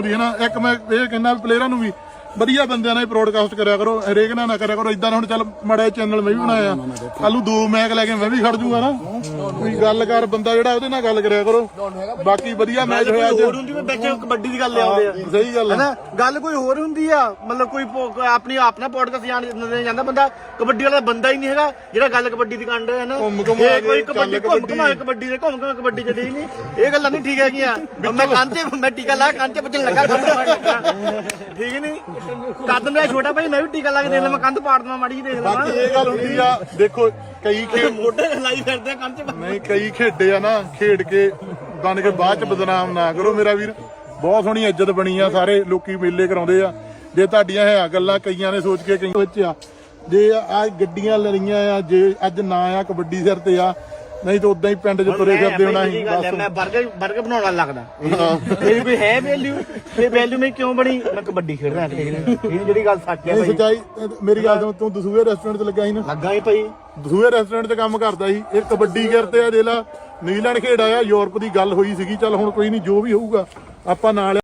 ਆਉਂਦੀ ਹੈ ਨਾ ਇੱਕ ਮੈਂ ਇਹ ਕਹਿੰਦਾ ਵੀ ਪਲੇਅਰਾਂ ਨੂੰ ਵੀ ਵਧੀਆ ਬੰਦਿਆਂ ਨਾਲ ਬ੍ਰੋਡਕਾਸਟ ਕਰਿਆ ਕਰੋ ਹਰੇਕ ਨਾਲ ਨਾ ਕਰਿਆ ਕਰੋ ਇਦਾਂ ਹੁਣ ਚੱਲ ਮੜਾ ਚੈਨਲ ਮੈਂ ਵੀ ਬਣਾਇਆ ਕੱਲ ਨੂੰ ਦੋ ਮੈਚ ਲੈ ਕੇ ਮੈਂ ਵੀ ਖੜ ਜੂਗਾ ਨਾ। ਕੋਈ ਗੱਲ ਕਰ ਬੰਦਾ ਜਿਹੜਾ ਉਹਦੇ ਨਾਲ ਗੱਲ ਕਰਿਆ ਕਰੋ। ਬਾਕੀ ਵਧੀਆ ਮੈਚ ਹੋਇਆ ਅੱਜ। ਹੋਰ ਹੁੰਦੀ ਵੀ ਵਿੱਚ ਕਬੱਡੀ ਦੀ ਗੱਲ ਲਿਆਉਂਦੇ ਆ। ਸਹੀ ਗੱਲ ਹੈ ਹੈਨਾ? ਗੱਲ ਕੋਈ ਹੋਰ ਹੁੰਦੀ ਆ ਮਤਲਬ ਕੋਈ ਆਪਣੀ ਆਪਣਾ ਪੋਡਕਾਸਟ ਜਾਣ ਜਾਂਦਾ ਬੰਦਾ ਕਬੱਡੀ ਵਾਲਾ ਬੰਦਾ ਹੀ ਨਹੀਂ ਹੈਗਾ ਜਿਹੜਾ ਗੱਲ ਕਬੱਡੀ ਦੀ ਕੰਡ ਹੈ ਨਾ। ਇਹ ਕੋਈ ਕਬੱਡੀ ਘੁੰਮ ਕਬੱਡੀ। ਘੁਮਾ ਕੇ ਕਬੱਡੀ ਦੇ ਘੁੰਮ ਘੁਮਾ ਕਬੱਡੀ ਚ ਨਹੀਂ ਇਹ ਗੱਲਾਂ ਨਹੀਂ ਠੀਕ ਹੈਗੀਆਂ। ਮੈਂ ਕੰਤੇ ਮੈਂ ਟੀਕਾ ਲਾ ਕੰਤੇ ਬਚਣ ਲੱਗਾ ਠੀਕ ਨਹੀਂ? ਕੱਦ ਮੇਰਾ ਛੋਟਾ ਭਾਈ ਮੈਂ ਵੀ ਟੀਕਾ ਲਾ ਕੇ ਦੇਖ ਲਵਾਂ ਕੰਧ ਪਾੜ ਦਵਾਂ ਮਾੜੀ ਦੇਖ ਬਾਕੀ ਲਵਾਂ ਇਹ ਗੱਲ ਹੁੰਦੀ ਆ ਦੇਖੋ ਕਈ ਖੇਡ ਮੋਢੇ ਲਾਈ ਫਿਰਦੇ ਕੰਧ ਚ ਨਹੀਂ ਕਈ ਖੇਡੇ ਆ ਨਾ ਖੇਡ ਕੇ ਬਣ ਕੇ ਬਾਅਦ ਚ ਬਦਨਾਮ ਨਾ ਕਰੋ ਮੇਰਾ ਵੀਰ। ਬਹੁਤ ਸੋਹਣੀ ਇੱਜ਼ਤ ਬਣੀ ਆ ਸਾਰੇ ਲੋਕੀ ਮੇਲੇ ਕਰਾਉਂਦੇ ਆ। ਜੇ ਤੁਹਾਡੀਆਂ ਹੈ ਗੱਲਾਂ ਕਈਆਂ ਨੇ ਸੋਚ ਕੇ ਕਈ ਵਿੱਚ ਆ ਜੇ ਆ ਗੱਡੀਆਂ ਲੜੀਆਂ ਆ ਜੇ ਅੱਜ ਨਾ ਆ ਕਬੱਡੀ ਸਿਰ ਤੇ ਆ ਨਹੀਂ ਤਾਂ ਉਦਾਂ ਹੀ ਪਿੰਡ 'ਚ ਤੁਰੇ ਫਿਰਦੇ ਹੋਣਾ ਸੀ ਬਸ। ਮੈਂ 버ਗਰ 버ਗਰ ਬਣਾਉਣ ਵਾਲਾ ਲੱਗਦਾ। ਇਹ ਕੋਈ ਹੈ ਵੈਲਿਊ ਇਹ ਵੈਲਿਊ ਮੈਂ ਕਿਉਂ ਬਣੀ? ਮੈਂ ਕਬੱਡੀ ਖੇਡ ਰਿਹਾ ਠੀਕ ਨੇ ਇਹ ਜਿਹੜੀ ਗੱਲ ਸੱਚ ਹੈ ਭਾਈ ਸੱਚਾਈ ਮੇਰੀ ਗੱਲ ਸੁਣ ਤੂੰ ਦਸੂਏ ਰੈਸਟੋਰੈਂਟ 'ਚ ਲੱਗਾ ਸੀ ਨਾ। ਲੱਗਾ ਹੀ ਭਾਈ। ਦਸੂਏ ਰੈਸਟੋਰੈਂਟ 'ਚ ਕੰਮ ਕਰਦਾ ਸੀ। ਇਹ ਕਬੱਡੀ ਕਰਦੇ ਆ ਦੇਲਾ ਨਿਊਜ਼ੀਲੈਂਡ ਖੇਡ ਆਇਆ ਯੂਰਪ ਦੀ ਗੱਲ ਹੋਈ ਸੀਗੀ ਚੱਲ ਹੁਣ ਕੋਈ ਨਹੀਂ ਜੋ ਵੀ ਹੋਊਗਾ ਆਪਾਂ ਨਾਲ